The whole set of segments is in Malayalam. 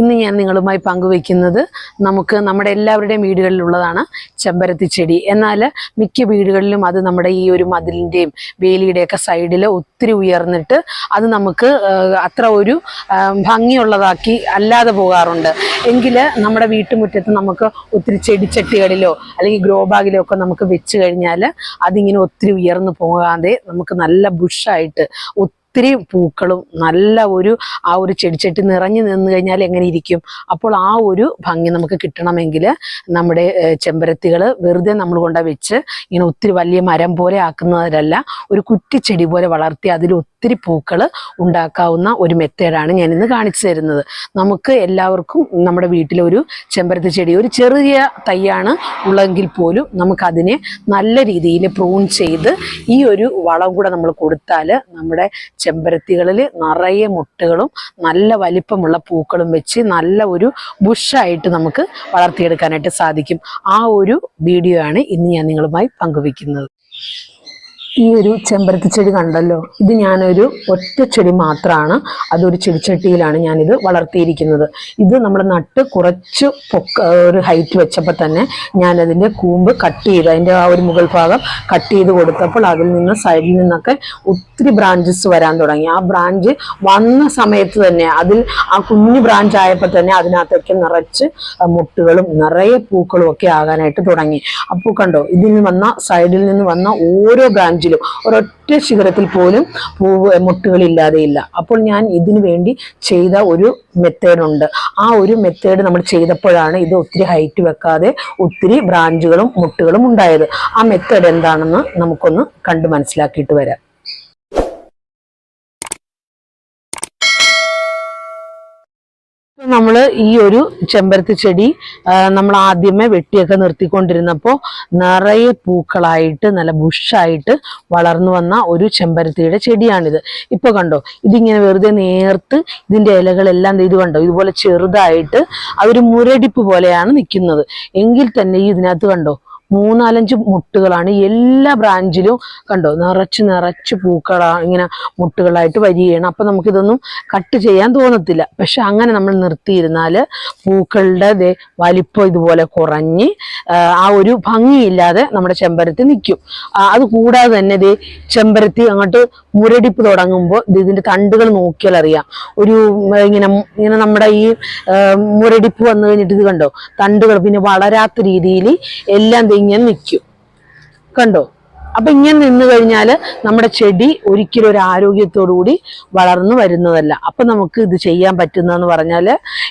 ഇന്ന് ഞാൻ നിങ്ങളുമായി പങ്കുവയ്ക്കുന്നത് നമുക്ക് നമ്മുടെ എല്ലാവരുടെയും വീടുകളിലുള്ളതാണ് ചെമ്പരത്തി ചെടി. എന്നാൽ മിക്ക വീടുകളിലും അത് നമ്മുടെ ഈ ഒരു മതിലിന്റെയും വേലിയുടെയൊക്കെ സൈഡിൽ ഒത്തിരി ഉയർന്നിട്ട് അത് നമുക്ക് അത്ര ഒരു ഭംഗിയുള്ളതാക്കി അല്ലാതെ പോകാറുണ്ട്. എങ്കിൽ നമ്മുടെ വീട്ടുമുറ്റത്ത് നമുക്ക് ഒത്തിരി ചെടിച്ചട്ടികളിലോ അല്ലെങ്കിൽ ഗ്രോ ബാഗിലോ ഒക്കെ നമുക്ക് വെച്ച് കഴിഞ്ഞാൽ അതിങ്ങനെ ഒത്തിരി ഉയർന്നു പോകാതെ നമുക്ക് നല്ല ബുഷായിട്ട് ഒത്തിരി പൂക്കളും നല്ല ഒരു ആ ഒരു ചെടിച്ചട്ടി നിറഞ്ഞു നിന്ന് കഴിഞ്ഞാൽ എങ്ങനെ ഇരിക്കും? അപ്പോൾ ആ ഒരു ഭംഗി നമുക്ക് കിട്ടണമെങ്കിൽ നമ്മുടെ ചെമ്പരത്തികൾ വെറുതെ നമ്മൾ കൊണ്ട വെച്ച് ഇങ്ങനെ ഒത്തിരി വലിയ മരം പോലെ ആക്കുന്നതിലല്ല ഒരു കുറ്റിച്ചെടി പോലെ വളർത്തി അതിൽ ഒത്തിരി പൂക്കൾ ഉണ്ടാക്കാവുന്ന ഒരു മെത്തേഡാണ് ഞാൻ ഇന്ന് കാണിച്ചു തരുന്നത്. നമുക്ക് എല്ലാവർക്കും നമ്മുടെ വീട്ടിലെ ഒരു ചെമ്പരത്തി ചെടി ഒരു ചെറിയ തൈയാണ് ഉള്ളെങ്കിൽ പോലും നമുക്കതിനെ നല്ല രീതിയിൽ പ്രൂൺ ചെയ്ത് ഈ ഒരു വളം കൂടെ നമ്മൾ കൊടുത്താൽ നമ്മുടെ ചെമ്പരത്തികളിൽ നിറയെ മുട്ടുകളും നല്ല വലിപ്പമുള്ള പൂക്കളും വെച്ച് നല്ല ഒരു ബുഷായിട്ട് നമുക്ക് വളർത്തിയെടുക്കാനായിട്ട് സാധിക്കും. ആ ഒരു വീഡിയോ ആണ് ഇന്ന് ഞാൻ നിങ്ങളുമായി പങ്കുവെക്കുന്നത് ഈ ഒരു ചെമ്പരത്തി ചെടി കണ്ടല്ലോ? ഇത് ഞാനൊരു ഒറ്റ ചെടി മാത്രമാണ് അതൊരു ചെടിച്ചട്ടിയിലാണ് ഞാനിത് വളർത്തിയിരിക്കുന്നത്. ഇത് നമ്മൾ നട്ട് കുറച്ച് പൊക്ക ഒരു ഹൈറ്റ് വെച്ചപ്പോൾ തന്നെ ഞാനതിന്റെ കൂമ്പ് കട്ട് ചെയ്ത് അതിന്റെ ആ ഒരു മുകൾ ഭാഗം കട്ട് ചെയ്ത് കൊടുത്തപ്പോൾ അതിൽ നിന്ന് സൈഡിൽ നിന്നൊക്കെ ഒത്തിരി ബ്രാഞ്ചസ് വരാൻ തുടങ്ങി. ആ ബ്രാഞ്ച് വന്ന സമയത്ത് തന്നെ അതിൽ ആ കുഞ്ഞു ബ്രാഞ്ച് ആയപ്പോൾ തന്നെ അതിനകത്തേക്ക് നിറച്ച് മുട്ടുകളും നിറയെ പൂക്കളും ഒക്കെ ആകാനായിട്ട് തുടങ്ങി. അപ്പോൾ കണ്ടോ ഇതിൽ വന്ന സൈഡിൽ നിന്ന് വന്ന ഓരോ ബ്രാഞ്ചിലും ഒരൊറ്റ ശിഖരത്തിൽ പോലും പൂവ് മുട്ടുകളില്ലാതെ ഇല്ല. അപ്പോൾ ഞാൻ ഇതിനു വേണ്ടി ചെയ്ത ഒരു മെത്തേഡുണ്ട് ആ ഒരു മെത്തേഡ് നമ്മൾ ചെയ്തപ്പോഴാണ് ഇത് ഒത്തിരി ഹൈറ്റ് വെക്കാതെ ഒത്തിരി ബ്രാഞ്ചുകളും മുട്ടുകളും ഉണ്ടായത്. ആ മെത്തേഡ് എന്താണെന്ന് നമുക്കൊന്ന് കണ്ടു മനസ്സിലാക്കിയിട്ട് വരാം. നമ്മൾ ഈ ഒരു ചെമ്പരത്തി ചെടി നമ്മൾ ആദ്യമേ വെട്ടിയൊക്കെ നിർത്തിക്കൊണ്ടിരുന്നപ്പോൾ നിറയെ പൂക്കളായിട്ട് നല്ല ബുഷായിട്ട് വളർന്നു വന്ന ഒരു ചെമ്പരത്തിയുടെ ചെടിയാണിത്. ഇപ്പൊ കണ്ടോ ഇതിങ്ങനെ വെറുതെ നേർത്ത് ഇതിന്റെ ഇലകളെല്ലാം ഇത് കണ്ടോ ഇതുപോലെ ചെറുതായിട്ട് അതൊരു മുരടിപ്പ് പോലെയാണ് നിൽക്കുന്നത് എങ്കിൽ തന്നെ ഇതിനകത്ത് കണ്ടോ മൂന്നാലഞ്ച് മുട്ടുകളാണ്. എല്ലാ ബ്രാഞ്ചിലും കണ്ടോ നിറച്ച് നിറച്ച് പൂക്കളാണ് ഇങ്ങനെ മുട്ടുകളായിട്ട് വരികയാണ്. അപ്പം നമുക്കിതൊന്നും കട്ട് ചെയ്യാൻ തോന്നത്തില്ല. പക്ഷെ അങ്ങനെ നമ്മൾ നിർത്തിയിരുന്നാൽ പൂക്കളുടെ വലിപ്പം ഇതുപോലെ കുറഞ്ഞ് ആ, ഒരു ഭംഗിയില്ലാതെ നമ്മുടെ ചെമ്പരത്തി നിൽക്കും. അത് കൂടാതെ തന്നെ ദേ ചെമ്പരത്തി അങ്ങോട്ട് മുരടിപ്പ് തുടങ്ങുമ്പോൾ ഇതിന്റെ തണ്ടുകൾ നോക്കിയാൽ അറിയാം. ഒരു ഇങ്ങനെ ഇങ്ങനെ നമ്മുടെ ഈ മുരടിപ്പ് വന്നു കഴിഞ്ഞിട്ട് ഇത് കണ്ടോ തണ്ടുകൾ പിന്നെ വളരാത്ത രീതിയിൽ എല്ലാം ഇങ്ങനെ നിൽക്കും. കണ്ടോ? അപ്പൊ ഇങ്ങനെ നിന്ന് കഴിഞ്ഞാൽ നമ്മുടെ ചെടി ഒരിക്കലും ഒരു ആരോഗ്യത്തോടു കൂടി വളർന്നു വരുന്നതല്ല. അപ്പൊ നമുക്ക് ഇത് ചെയ്യാൻ പറ്റുന്നതെന്ന് പറഞ്ഞാൽ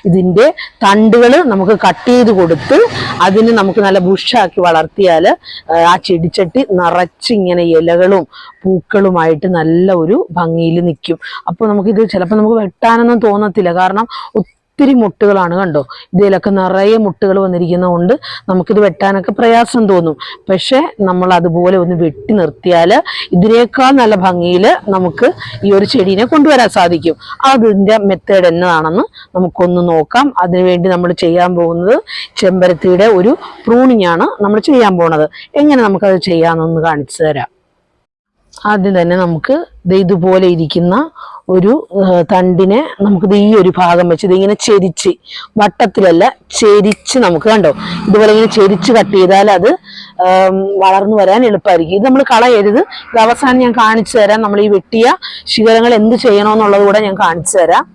ഇതിന്റെ തണ്ടുകൾ നമുക്ക് കട്ട് ചെയ്ത് കൊടുത്ത് അതിന് നമുക്ക് നല്ല ബുഷാക്കി വളർത്തിയാൽ ആ ചെടിച്ചട്ടി നിറച്ചിങ്ങനെ ഇലകളും പൂക്കളുമായിട്ട് നല്ല ഒരു ഭംഗിയിൽ നിൽക്കും. അപ്പോൾ നമുക്കിത് ചിലപ്പോൾ നമുക്ക് വെട്ടാനൊന്നും തോന്നത്തില്ല. കാരണം ഒത്തിരി മുട്ടുകളാണ് കണ്ടോ? ഇതിലൊക്കെ നിറയെ മുട്ടുകൾ വന്നിരിക്കുന്നതുകൊണ്ട് നമുക്കിത് വെട്ടാനൊക്കെ പ്രയാസം തോന്നും. പക്ഷേ നമ്മൾ അതുപോലെ ഒന്ന് വെട്ടി നിർത്തിയാൽ ഇതിനേക്കാൾ നല്ല ഭംഗിയിൽ നമുക്ക് ഈ ഒരു ചെടീനെ കൊണ്ടുവരാൻ സാധിക്കും. അതിന്റെ മെത്തേഡ് എന്നതാണെന്ന് നമുക്കൊന്ന് നോക്കാം. അതിനുവേണ്ടി നമ്മൾ ചെയ്യാൻ പോകുന്നത് ചെമ്പരത്തിയുടെ ഒരു പ്രൂണിങ് ആണ് നമ്മൾ ചെയ്യാൻ പോണത്. എങ്ങനെ നമുക്കത് ചെയ്യാമെന്നൊന്ന് കാണിച്ചു തരാം. ആദ്യം തന്നെ നമുക്ക് ഇതുപോലെ ഇരിക്കുന്ന ഒരു തണ്ടിനെ നമുക്ക് ദേ ഈ ഒരു ഭാഗം വെച്ച് ഇതിങ്ങനെ ചെരിച്ച് വട്ടത്തിലല്ല ചെരിച്ച് നമുക്ക് കണ്ടോ? ഇതുപോലെ ഇങ്ങനെ ചെരിച്ച് കട്ട് ചെയ്താൽ അത് വളർന്നു വരാൻ എളുപ്പമായിരിക്കും. ഇത് നമ്മൾ കളയരുത്. ഇത് അവസാനം ഞാൻ കാണിച്ചു തരാം. നമ്മൾ ഈ വെട്ടിയ ശിഖരങ്ങൾ എന്ത് ചെയ്യണമെന്നുള്ളത് കൂടെ ഞാൻ കാണിച്ചു തരാം.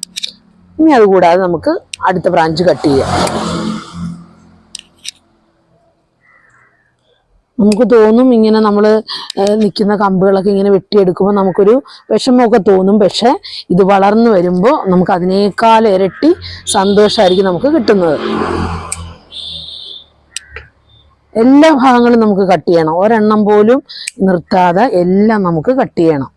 ഇനി അതുകൂടാതെ നമുക്ക് അടുത്ത ബ്രാഞ്ച് കട്ട് ചെയ്യാം. നമുക്ക് തോന്നും ഇങ്ങനെ നമ്മൾ നിൽക്കുന്ന കമ്പുകളൊക്കെ ഇങ്ങനെ വെട്ടിയെടുക്കുമ്പോൾ നമുക്കൊരു വിഷമമൊക്കെ തോന്നും. പക്ഷേ ഇത് വളർന്നു വരുമ്പോൾ നമുക്ക് അതിനേക്കാൾ ഇരട്ടി സന്തോഷമായിരിക്കും നമുക്ക് കിട്ടുന്നത്. എല്ലാ ഭാഗങ്ങളും നമുക്ക് കട്ട് ചെയ്യണം. ഒരെണ്ണം പോലും നിർത്താതെ എല്ലാം നമുക്ക് കട്ട് ചെയ്യണം.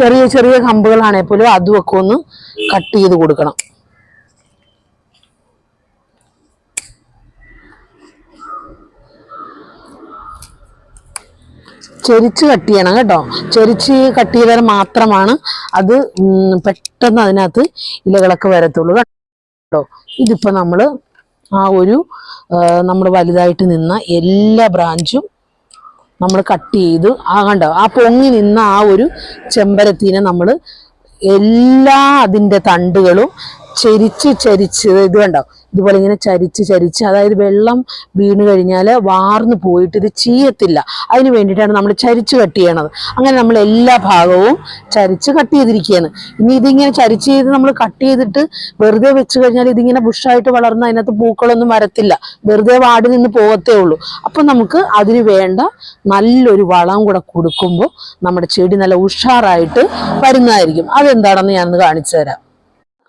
ചെറിയ ചെറിയ കമ്പുകളാണെ പോലും അതുമൊക്കെ ഒന്ന് കട്ട് ചെയ്ത് കൊടുക്കണം. ചെരിച്ച് കട്ട് ചെയ്യണം കേട്ടോ. ചെരിച്ച് കട്ട് ചെയ്താൽ മാത്രമാണ് അത് പെട്ടെന്ന് അതിനകത്ത് ഇലകളൊക്കെ വരത്തുള്ളൂ കേട്ടോ. ഇതിപ്പോ നമ്മൾ ആ ഒരു നമ്മൾ വലുതായിട്ട് നിന്ന എല്ലാ ബ്രാഞ്ചും നമ്മൾ കട്ട് ചെയ്ത് ആ കണ്ടോ? ആ പൊങ്ങി നിന്ന ആ ഒരു ചെമ്പരത്തിനെ നമ്മൾ എല്ലാ അതിന്റെ തണ്ടുകളും ചരിച്ച് ചരിച്ച് ഇത് കണ്ടോ? ഇതുപോലെ ഇങ്ങനെ ചരിച്ച് ചരിച്ച് അതായത് വെള്ളം വീണ് കഴിഞ്ഞാൽ വാർന്നു പോയിട്ട് ഇത് ചീയത്തില്ല. അതിന് വേണ്ടിയിട്ടാണ് നമ്മൾ ചരിച്ച് കട്ട് ചെയ്യണത്. അങ്ങനെ നമ്മൾ എല്ലാ ഭാഗവും ചരിച്ച് കട്ട് ചെയ്തിരിക്കുകയാണ്. ഇനി ഇതിങ്ങനെ ചരിച്ച് ചെയ്ത് നമ്മൾ കട്ട് ചെയ്തിട്ട് വെറുതെ വെച്ച് കഴിഞ്ഞാൽ ഇതിങ്ങനെ ബുഷായിട്ട് വളർന്ന് അതിനകത്ത് പൂക്കളൊന്നും വരത്തില്ല. വെറുതെ വാടി നിന്ന് പോകത്തേ ഉള്ളൂ. അപ്പം നമുക്ക് അതിന് വേണ്ട നല്ലൊരു വളം കൂടെ കൊടുക്കുമ്പോൾ നമ്മുടെ ചെടി നല്ല ഉഷാറായിട്ട് വരുന്നതായിരിക്കും. അതെന്താണെന്ന് ഞാനൊന്ന് കാണിച്ചു തരാം.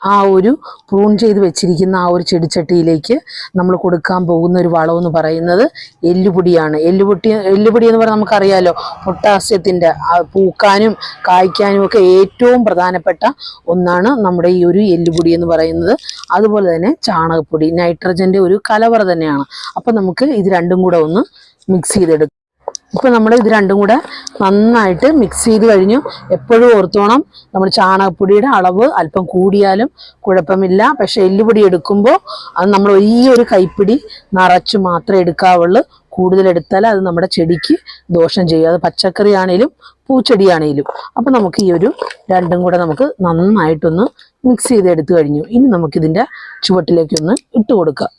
ആ ഒരു പ്രൂൺ ചെയ്ത് വെച്ചിരിക്കുന്ന ആ ഒരു ചെടിച്ചട്ടിയിലേക്ക് നമ്മൾ കൊടുക്കാൻ പോകുന്ന ഒരു വളമെന്ന് പറയുന്നത് എല്ലുപൊടിയാണ്. എല്ലുപൊട്ടി എല്ലുപൊടി എന്ന് പറഞ്ഞാൽ നമുക്കറിയാലോ പൊട്ടാസ്യത്തിന്റെ പൂക്കാനും കായ്ക്കാനും ഒക്കെ ഏറ്റവും പ്രധാനപ്പെട്ട ഒന്നാണ് നമ്മുടെ ഈ ഒരു എല്ലുപൊടി എന്ന് പറയുന്നത്. അതുപോലെ തന്നെ ചാണകപ്പൊടി നൈട്രജന്റെ ഒരു കലവറ തന്നെയാണ്. അപ്പം നമുക്ക് ഇത് രണ്ടും കൂടെ ഒന്ന് മിക്സ് ചെയ്തെടുക്കാം. ഇപ്പൊ നമ്മൾ ഇത് രണ്ടും കൂടെ നന്നായിട്ട് മിക്സ് ചെയ്ത് കഴിഞ്ഞു. എപ്പോഴും ഓർത്തോണം നമ്മൾ ചാണകപ്പൊടിയുടെ അളവ് അല്പം കൂടിയാലും കുഴപ്പമില്ല. പക്ഷേ എല്ലുപൊടി എടുക്കുമ്പോൾ അത് നമ്മൾ ഈ ഒരു കൈപ്പിടി നിറച്ച് മാത്രമേ എടുക്കാവുള്ളൂ. കൂടുതലെടുത്താൽ അത് നമ്മുടെ ചെടിക്ക് ദോഷം ചെയ്യും. അത് പച്ചക്കറി ആണേലും പൂച്ചെടിയാണേലും. അപ്പൊ നമുക്ക് ഈ ഒരു രണ്ടും കൂടെ നമുക്ക് നന്നായിട്ടൊന്ന് മിക്സ് ചെയ്ത് എടുത്തു കഴിഞ്ഞു. ഇനി നമുക്കിതിന്റെ ചുവട്ടിലേക്കൊന്ന് ഇട്ട് കൊടുക്കാം.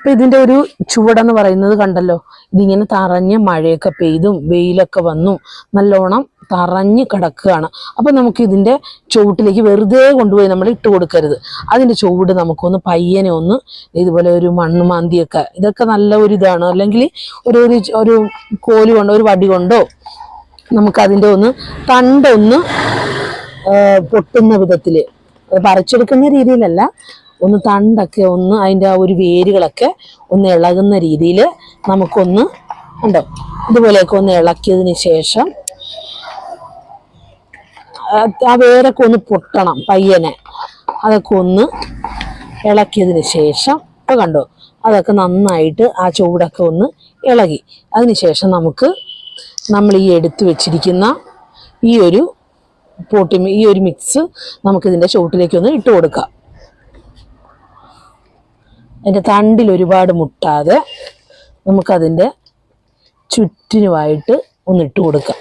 ഇപ്പൊ ഇതിന്റെ ഒരു ചുവടെന്ന് പറയുന്നത് കണ്ടല്ലോ. ഇതിങ്ങനെ തറഞ്ഞ് മഴയൊക്കെ പെയ്തും വെയിലൊക്കെ വന്നും. നല്ലോണം തറഞ്ഞ് കിടക്കുകയാണ്. അപ്പൊ നമുക്ക് ഇതിന്റെ ചുവട്ടിലേക്ക് വെറുതെ കൊണ്ടുപോയി നമ്മൾ ഇട്ട് കൊടുക്കരുത്. അതിന്റെ ചുവട് നമുക്കൊന്ന് പയ്യനെ ഒന്ന് ഇതുപോലെ ഒരു മണ്ണ് മാന്തിയൊക്കെ ഇതൊക്കെ നല്ല ഒരു ഇതാണ്. അല്ലെങ്കിൽ ഒരു ഒരു കോൽ കൊണ്ടോ ഒരു വടി കൊണ്ടോ നമുക്ക് അതിന്റെ ഒന്ന് തണ്ടൊന്ന് പൊട്ടുന്ന വിധത്തിൽ അത് പറിച്ചെടുക്കുന്ന രീതിയിലല്ല ഒന്ന് തണ്ടൊക്കെ ഒന്ന് അതിന്റെ ആ ഒരു വേരുകളൊക്കെ ഒന്ന് ഇളകുന്ന രീതിയിൽ നമുക്കൊന്ന് ഉണ്ടോ? ഇതുപോലെയൊക്കെ ഒന്ന് ഇളക്കിയതിന് ശേഷം ആ- വേരൊക്കെ ഒന്ന് പൊട്ടണം പയ്യനെ. അതൊക്കെ ഒന്ന് ഇളക്കിയതിന് ശേഷം ഇപ്പൊ കണ്ടോ? അതൊക്കെ നന്നായിട്ട് ആ ചൂടൊക്കെ ഒന്ന് ഇളകി. അതിനുശേഷം നമുക്ക് നമ്മൾ ഈ എടുത്തു വെച്ചിരിക്കുന്ന ഈ ഒരു പോട്ടി ഈ ഒരു മിക്സ് നമുക്കിതിന്റെ ചുവട്ടിലേക്ക് ഒന്ന് ഇട്ട് കൊടുക്കാം. അതിന്റെ തണ്ടിൽ ഒരുപാട് മുട്ടാതെ നമുക്കതിന്റെ ചുറ്റിനുമായിട്ട് ഒന്ന് ഇട്ട് കൊടുക്കാം.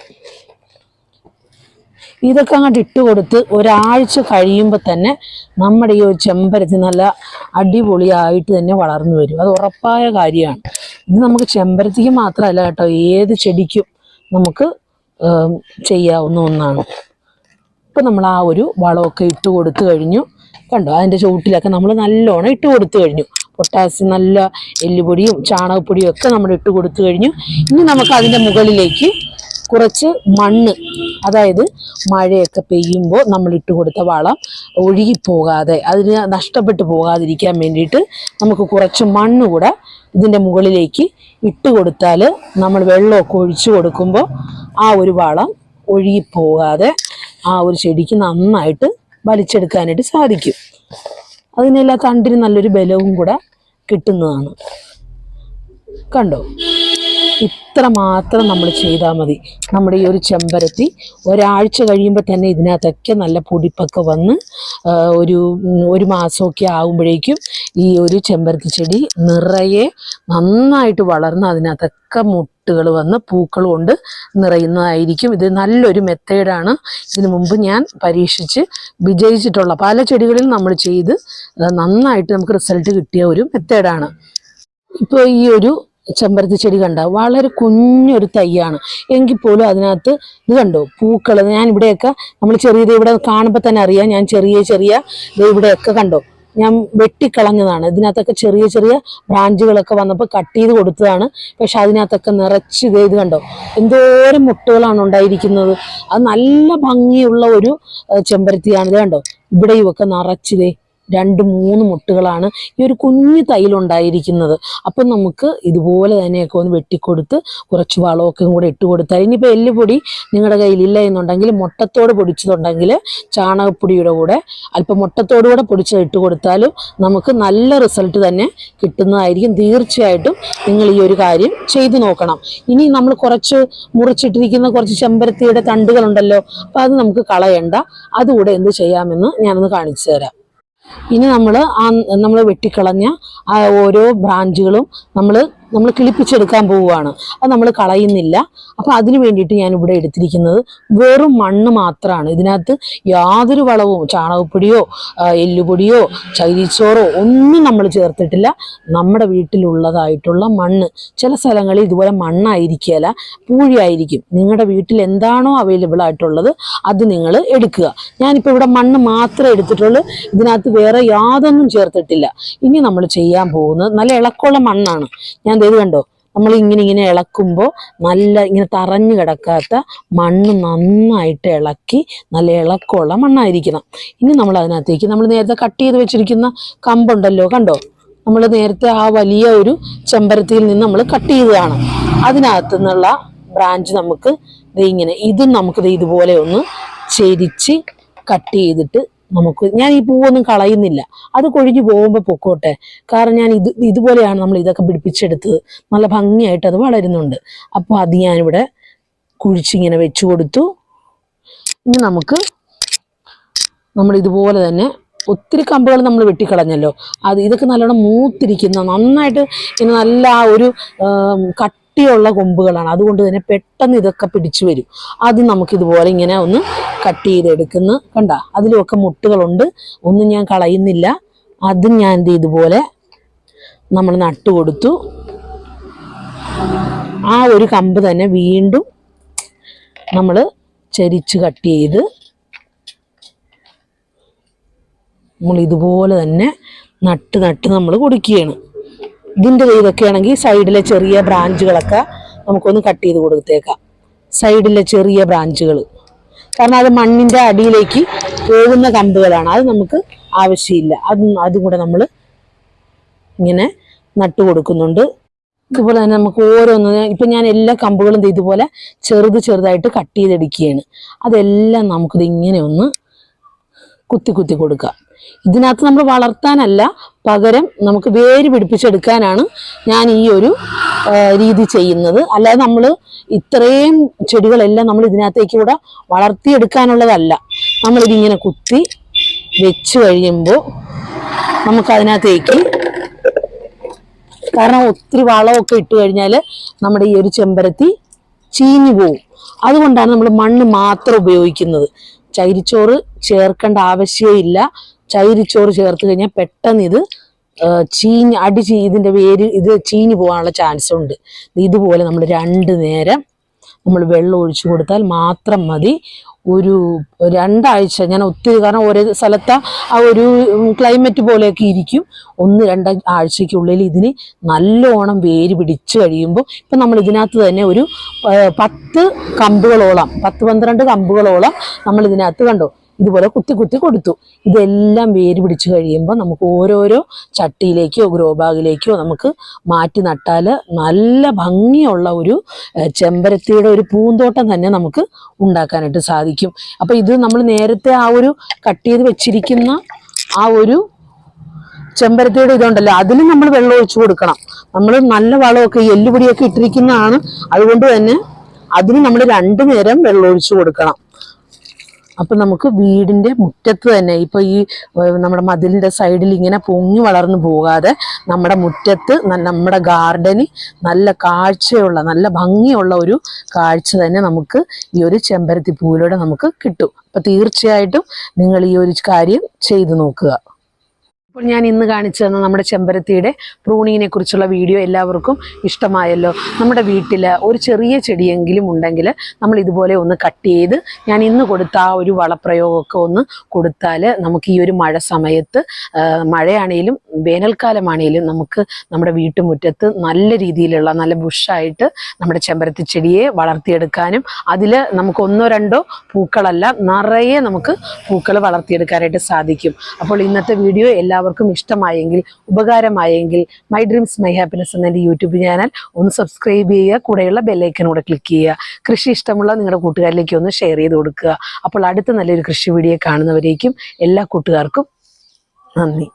ഇതൊക്കെ അങ്ങോട്ട് ഇട്ട് കൊടുത്ത് ഒരാഴ്ച കഴിയുമ്പോൾ തന്നെ നമ്മുടെ ഈ ചെമ്പരത്തി നല്ല അടിപൊളിയായിട്ട് തന്നെ വളർന്നു വരും. അത് ഉറപ്പായ കാര്യമാണ്. ഇത് നമുക്ക് ചെമ്പരത്തിക്ക് മാത്രമല്ല കേട്ടോ ഏത് ചെടിക്കും നമുക്ക് ചെയ്യാവുന്ന ഒന്നാണ്. ഇപ്പം നമ്മൾ ആ ഒരു വളമൊക്കെ ഇട്ട് കൊടുത്തു കഴിഞ്ഞു. കണ്ടോ? അതിന്റെ ചുവട്ടിലൊക്കെ നമ്മൾ നല്ലോണം ഇട്ട് കൊടുത്തു കഴിഞ്ഞു. പൊട്ടാസ്യം നല്ല എല്ലുപൊടിയും ചാണകപ്പൊടിയും ഒക്കെ നമ്മൾ ഇട്ട് കൊടുത്തു കഴിഞ്ഞു. ഇനി നമുക്ക് അതിന്റെ മുകളിലേക്ക് കുറച്ച് മണ്ണ് അതായത് മഴയൊക്കെ പെയ്യുമ്പോൾ നമ്മൾ ഇട്ട് കൊടുത്ത വളം ഒഴുകിപ്പോകാതെ അതിന് നഷ്ടപ്പെട്ടു പോകാതിരിക്കാൻ വേണ്ടിയിട്ട് നമുക്ക് കുറച്ച് മണ്ണ് കൂടെ ഇതിന്റെ മുകളിലേക്ക് ഇട്ട് കൊടുത്താൽ നമ്മൾ വെള്ളമൊക്കെ ഒഴിച്ചു കൊടുക്കുമ്പോൾ ആ ഒരു വളം ഒഴുകിപ്പോകാതെ ആ ഒരു ചെടിക്ക് നന്നായിട്ട് വലിച്ചെടുക്കാനായിട്ട് സാധിക്കും. അതിനെല്ലാ തണ്ടിന് നല്ലൊരു ബലവും കൂടെ കിട്ടുന്നതാണ്. കണ്ടോ? ഇത്ര മാത്രം നമ്മൾ ചെയ്താൽ മതി. നമ്മുടെ ഈ ഒരു ചെമ്പരത്തി ഒരാഴ്ച കഴിയുമ്പോൾ തന്നെ ഇതിനകത്തൊക്കെ നല്ല പൊടിപ്പൊക്കെ വന്ന് ഒരു ഒരു മാസമൊക്കെ ആകുമ്പോഴേക്കും ഈ ഒരു ചെമ്പരത്തി ചെടി നിറയെ നന്നായിട്ട് വളർന്ന് അതിനകത്തൊക്കെ മുട്ടുകൾ വന്ന് പൂക്കൾ കൊണ്ട് നിറയുന്നതായിരിക്കും. ഇത് നല്ലൊരു മെത്തേഡാണ്. ഇതിനു മുമ്പ് ഞാൻ പരീക്ഷിച്ച് വിജയിച്ചിട്ടുള്ള പല ചെടികളിൽ നമ്മൾ ചെയ്ത് നന്നായിട്ട് നമുക്ക് റിസൾട്ട് കിട്ടിയ ഒരു മെത്തേഡാണ്. ഇപ്പോൾ ഈ ഒരു ചെമ്പരത്തി ചെടി കണ്ട വളരെ കുഞ്ഞൊരു തൈയാണ്. എങ്കിൽ പോലും അതിനകത്ത് ഇത് കണ്ടോ? പൂക്കൾ. ഞാൻ ഇവിടെയൊക്കെ നമ്മൾ ചെറിയത് ഇവിടെ കാണുമ്പോൾ തന്നെ അറിയാം. ഞാൻ ചെറിയ ചെറിയ ഇവിടെയൊക്കെ കണ്ടോ? ഞാൻ വെട്ടിക്കളഞ്ഞതാണ്. ഇതിനകത്തൊക്കെ ചെറിയ ചെറിയ ബ്രാഞ്ചുകളൊക്കെ വന്നപ്പോൾ കട്ട് ചെയ്ത് കൊടുത്തതാണ്. പക്ഷെ അതിനകത്തൊക്കെ നിറച്ച് ഇതേ കണ്ടോ? എന്തോരം മുട്ടുകളാണ് ഉണ്ടായിരിക്കുന്നത്. അത് നല്ല ഭംഗിയുള്ള ഒരു ചെമ്പരത്തിയാണ് ഇത് കണ്ടോ? ഇവിടെയും ഒക്കെ നിറച്ചിതേ രണ്ട് മൂന്ന് മുട്ടുകളാണ് ഈ ഒരു കുഞ്ഞു തൈലുണ്ടായിരിക്കുന്നത് അപ്പം നമുക്ക് ഇതുപോലെ തന്നെയൊക്കെ ഒന്ന് വെട്ടിക്കൊടുത്ത് കുറച്ച് വളമൊക്കെ കൂടെ ഇട്ട് കൊടുത്താൽ ഇനിയിപ്പോൾ എല്ലുപൊടി നിങ്ങളുടെ കയ്യിലില്ല എന്നുണ്ടെങ്കിൽ മുട്ടത്തോട് പൊടിച്ചതുണ്ടെങ്കിൽ ചാണകപ്പൊടിയുടെ കൂടെ അല്പം മുട്ടത്തോട് കൂടെ പൊടിച്ചത് ഇട്ട് കൊടുത്താലും നമുക്ക് നല്ല റിസൾട്ട് തന്നെ കിട്ടുന്നതായിരിക്കും. തീർച്ചയായിട്ടും നിങ്ങൾ ഈ ഒരു കാര്യം ചെയ്തു നോക്കണം. ഇനി നമ്മൾ കുറച്ച് മുറിച്ചിട്ടിരിക്കുന്ന കുറച്ച് ചെമ്പരത്തിയുടെ തണ്ടുകളുണ്ടല്ലോ അപ്പോൾ അത് നമുക്ക് കളയണ്ട. അതുകൂടെ എന്ത് ചെയ്യാമെന്ന് ഞാനൊന്ന് കാണിച്ചു തരാം. ഇനി നമ്മൾ ആ നമ്മൾ വെട്ടിക്കളഞ്ഞ ആ ഓരോ ബ്രാഞ്ചുകളും നമ്മൾ നമ്മൾ കിളിപ്പിച്ചെടുക്കാൻ പോവുകയാണ്. അത് നമ്മൾ കളയുന്നില്ല. അപ്പോൾ അതിന് വേണ്ടിയിട്ട് ഞാൻ ഇവിടെ എടുത്തിരിക്കുന്നത് വെറും മണ്ണ് മാത്രമാണ് ഇതിനകത്ത് യാതൊരു വളവും ചാണകപ്പൊടിയോ എല്ലുപൊടിയോ ചകിരിച്ചോറോ ഒന്നും നമ്മൾ ചേർത്തിട്ടില്ല. നമ്മുടെ വീട്ടിലുള്ളതായിട്ടുള്ള മണ്ണ്. ചില സ്ഥലങ്ങളിൽ ഇതുപോലെ മണ്ണായിരിക്കുകയില്ല പൂഴിയായിരിക്കും. നിങ്ങളുടെ വീട്ടിൽ എന്താണോ അവൈലബിൾ ആയിട്ടുള്ളത് അത് നിങ്ങൾ എടുക്കുക. ഞാനിപ്പോൾ ഇവിടെ മണ്ണ് മാത്രമേ എടുത്തിട്ടുള്ളൂ. ഇതിനകത്ത് വേറെ യാതൊന്നും ചേർത്തിട്ടില്ല. ഇനി നമ്മൾ ചെയ്യാൻ പോകുന്നത് നല്ല ഇളക്കമുള്ള മണ്ണാണ്. ഞാൻ ഇത് കണ്ടോ? നമ്മൾ ഇങ്ങനെ ഇങ്ങനെ ഇളക്കുമ്പോൾ നല്ല ഇങ്ങനെ തറഞ്ഞു കിടക്കാത്ത മണ്ണ് നന്നായിട്ട് ഇളക്കി നല്ല ഇളക്കമുള്ള മണ്ണായിരിക്കണം. ഇനി നമ്മൾ അതിനകത്തേക്ക് നമ്മൾ നേരത്തെ കട്ട് ചെയ്ത് വെച്ചിരിക്കുന്ന കമ്പുണ്ടല്ലോ കണ്ടോ? നമ്മൾ നേരത്തെ ആ വലിയ ഒരു ചെമ്പരത്തിയിൽ നിന്ന് നമ്മൾ കട്ട് ചെയ്തതാണ്. അതിനകത്തു നിന്നുള്ള ബ്രാഞ്ച് നമുക്ക് ഇങ്ങനെ ഇതും നമുക്ക് ഇതുപോലെ ഒന്ന് ചെരിച്ച് കട്ട് ചെയ്തിട്ട് നമുക്ക്. ഞാൻ ഈ പൂവൊന്നും കളയുന്നില്ല. അത് കൊഴിഞ്ഞു പോകുമ്പോൾ പൊക്കോട്ടെ. കാരണം ഞാൻ ഇത് ഇതുപോലെയാണ് നമ്മൾ ഇതൊക്കെ പിടിപ്പിച്ചെടുത്തത്. നല്ല ഭംഗിയായിട്ട് അത് വളരുന്നുണ്ട്. അപ്പോൾ അത് ഞാനിവിടെ കുഴിച്ചിങ്ങനെ വെച്ചു കൊടുത്തു. ഇനി നമുക്ക് നമ്മൾ ഇതുപോലെ തന്നെ ഒത്തിരി കമ്പുകൾ നമ്മൾ വെട്ടിക്കളഞ്ഞല്ലോ. അത് ഇതൊക്കെ നല്ലോണം മൂത്തിരിക്കുന്ന നന്നായിട്ട് ഇങ്ങനെ നല്ല ഒരു കട്ടിയുള്ള കൊമ്പുകളാണ്. അതുകൊണ്ട് തന്നെ പെട്ടെന്ന് ഇതൊക്കെ പിടിച്ചു വരും. അത് നമുക്കിതുപോലെ ഇങ്ങനെ ഒന്ന് കട്ട് ചെയ്തെടുക്കുന്നു. കണ്ട അതിലുമൊക്കെ മുട്ടുകളുണ്ട്. ഒന്നും ഞാൻ കളയുന്നില്ല. അതും ഞാൻ എന്ത് ഇതുപോലെ നമ്മൾ നട്ടു കൊടുത്തു. ആ ഒരു കമ്പ് തന്നെ വീണ്ടും നമ്മൾ ചരിച്ച് കട്ട് ചെയ്ത് നമ്മൾ ഇതുപോലെ തന്നെ നട്ട് നട്ട് നമ്മൾ കൊടുക്കുകയാണ്. ഇതിന്റെ ഇതൊക്കെ ആണെങ്കിൽ സൈഡിലെ ചെറിയ ബ്രാഞ്ചുകളൊക്കെ നമുക്കൊന്ന് കട്ട് ചെയ്ത് കൊടുത്തേക്കാം. സൈഡിലെ ചെറിയ ബ്രാഞ്ചുകൾ കാരണം അത് മണ്ണിന്റെ അടിയിലേക്ക് പോകുന്ന കമ്പുകളാണ്. അത് നമുക്ക് ആവശ്യമില്ല. അത് അതും കൂടെ നമ്മൾ ഇങ്ങനെ നട്ടു കൊടുക്കുന്നുണ്ട്. ഇതുപോലെ തന്നെ നമുക്ക് ഓരോന്ന് ഇപ്പം ഞാൻ എല്ലാ കമ്പുകളും ഇതുപോലെ ചെറുത് ചെറുതായിട്ട് കട്ട് ചെയ്തെടുക്കുകയാണ്. അതെല്ലാം നമുക്കിത് ഇങ്ങനെ ഒന്ന് കുത്തി കുത്തി കൊടുക്കുക ഇതിനകത്ത് നമ്മൾ വളർത്താനല്ല പകരം നമുക്ക് വേര് പിടിപ്പിച്ചെടുക്കാനാണ് ഞാൻ ഈ ഒരു രീതി ചെയ്യുന്നത്. അല്ലാതെ നമ്മൾ ഇത്രയും ചെടികളെല്ലാം നമ്മൾ ഇതിനകത്തേക്ക് കൂടെ വളർത്തിയെടുക്കാനുള്ളതല്ല. നമ്മളിതിങ്ങനെ കുത്തി വെച്ച് കഴിയുമ്പോൾ നമുക്കതിനകത്തേക്ക് കാരണം ഒത്തിരി വളമൊക്കെ ഇട്ട് കഴിഞ്ഞാൽ നമ്മുടെ ഈ ഒരു ചെമ്പരത്തി ചീഞ്ഞു പോവും. അതുകൊണ്ടാണ് നമ്മൾ മണ്ണ് മാത്രം ഉപയോഗിക്കുന്നത്. ചകിരിച്ചോറ് ചേർക്കേണ്ട ആവശ്യമില്ല. ചകിരിച്ചോറ് ചേർത്ത് കഴിഞ്ഞാൽ പെട്ടെന്ന് ഇത് ചീഞ്ഞ് അടി ചീ ഇതിന്റെ വേര് ഇത് ചീഞ്ഞ് പോകാനുള്ള ചാൻസ് ഉണ്ട്. ഇതുപോലെ നമ്മൾ രണ്ട് നേരം നമ്മൾ വെള്ളം ഒഴിച്ചു കൊടുത്താൽ മാത്രം മതി. ഒരു രണ്ടാഴ്ച ഞാൻ ഒത്തിരി കാരണം ഒരേ സ്ഥലത്തെ ആ ഒരു ക്ലൈമറ്റ് പോലെയൊക്കെ ഇരിക്കും. ഒന്ന് രണ്ട് ആഴ്ചയ്ക്കുള്ളിൽ ഇതിന് നല്ലോണം വേര് പിടിച്ചു കഴിയുമ്പോൾ ഇപ്പം നമ്മൾ ഇതിനകത്ത് തന്നെ ഒരു പത്ത് കമ്പുകളോളം പത്ത് പന്ത്രണ്ട് കമ്പുകളോളം നമ്മൾ ഇതിനകത്ത് കണ്ടോ ഇതുപോലെ കുത്തി കുത്തി കൊടുത്തു. ഇതെല്ലാം വേര് പിടിച്ചു കഴിയുമ്പോൾ നമുക്ക് ഓരോരോ ചട്ടിയിലേക്കോ ഗ്രോ ബാഗിലേക്കോ നമുക്ക് മാറ്റി നട്ടാൽ നല്ല ഭംഗിയുള്ള ഒരു ചെമ്പരത്തിയുടെ ഒരു പൂന്തോട്ടം തന്നെ നമുക്ക് ഉണ്ടാക്കാനായിട്ട് സാധിക്കും. അപ്പോൾ ഇത് നമ്മൾ നേരത്തെ ആ ഒരു കട്ട് ചെയ്ത് വെച്ചിരിക്കുന്ന ആ ഒരു ചെമ്പരത്തിയുടെ ഇതുണ്ടല്ലോ അതിലും നമ്മൾ വെള്ളം ഒഴിച്ചു കൊടുക്കണം. നമ്മൾ നല്ല വളമൊക്കെ എല്ലുപൊടിയൊക്കെ ഇട്ടിരിക്കുന്നതാണ്. അതുകൊണ്ട് തന്നെ അതിന് നമ്മൾ രണ്ടു നേരം വെള്ളം ഒഴിച്ചു കൊടുക്കണം. അപ്പൊ നമുക്ക് വീടിന്റെ മുറ്റത്ത് തന്നെ ഇപ്പൊ ഈ നമ്മുടെ മതിലിന്റെ സൈഡിൽ ഇങ്ങനെ പൊങ്ങി വളർന്നു പോകാതെ നമ്മുടെ മുറ്റത്ത് നമ്മുടെ ഗാർഡന് നല്ല കാഴ്ചയുള്ള നല്ല ഭംഗിയുള്ള ഒരു കാഴ്ച തന്നെ നമുക്ക് ഈ ഒരു ചെമ്പരത്തി പൂവിലൂടെ നമുക്ക് കിട്ടും. അപ്പൊ തീർച്ചയായിട്ടും നിങ്ങൾ ഈ ഒരു കാര്യം ചെയ്തു നോക്കുക. അപ്പോൾ ഞാൻ ഇന്ന് കാണിച്ചു തന്ന നമ്മുടെ ചെമ്പരത്തിയുടെ പ്രൂണിങ്ങിനെ കുറിച്ചുള്ള വീഡിയോ എല്ലാവർക്കും ഇഷ്ടമായല്ലോ. നമ്മുടെ വീട്ടിൽ ഒരു ചെറിയ ചെടിയെങ്കിലും ഉണ്ടെങ്കിൽ നമ്മൾ ഇതുപോലെ ഒന്ന് കട്ട് ചെയ്ത് ഞാൻ ഇന്ന് കൊടുത്ത ആ ഒരു വളപ്രയോഗമൊക്കെ ഒന്ന് കൊടുത്താൽ നമുക്ക് ഈ ഒരു മഴ സമയത്ത് മഴയാണേലും വേനൽക്കാലമാണേലും നമുക്ക് നമ്മുടെ വീട്ടുമുറ്റത്ത് നല്ല രീതിയിലുള്ള നല്ല ബുഷായിട്ട് നമ്മുടെ ചെമ്പരത്തി ചെടിയെ വളർത്തിയെടുക്കാനും അതിൽ നമുക്ക് ഒന്നോ രണ്ടോ പൂക്കളല്ല നിറയെ നമുക്ക് പൂക്കൾ വളർത്തിയെടുക്കാനായിട്ട് സാധിക്കും. അപ്പോൾ ഇന്നത്തെ വീഡിയോ എല്ലാവർക്കും ഇഷ്ടമായെങ്കിൽ ഉപകാരമായെങ്കിൽ മൈ ഡ്രീംസ് മൈ ഹാപ്പിനെസ് എന്ന എന്റെ യൂട്യൂബ് ചാനൽ ഒന്ന് സബ്സ്ക്രൈബ് ചെയ്യുക കൂടെയുള്ള ബെല്ലൈക്കനൂടെ ക്ലിക്ക് ചെയ്യുക. കൃഷി ഇഷ്ടമുള്ള നിങ്ങളുടെ കൂട്ടുകാരിലേക്ക് ഒന്ന് ഷെയർ ചെയ്ത് കൊടുക്കുക. അപ്പോൾ അടുത്ത നല്ലൊരു കൃഷി വീഡിയോ കാണുന്നവരേക്കും എല്ലാ കൂട്ടുകാർക്കും നന്ദി.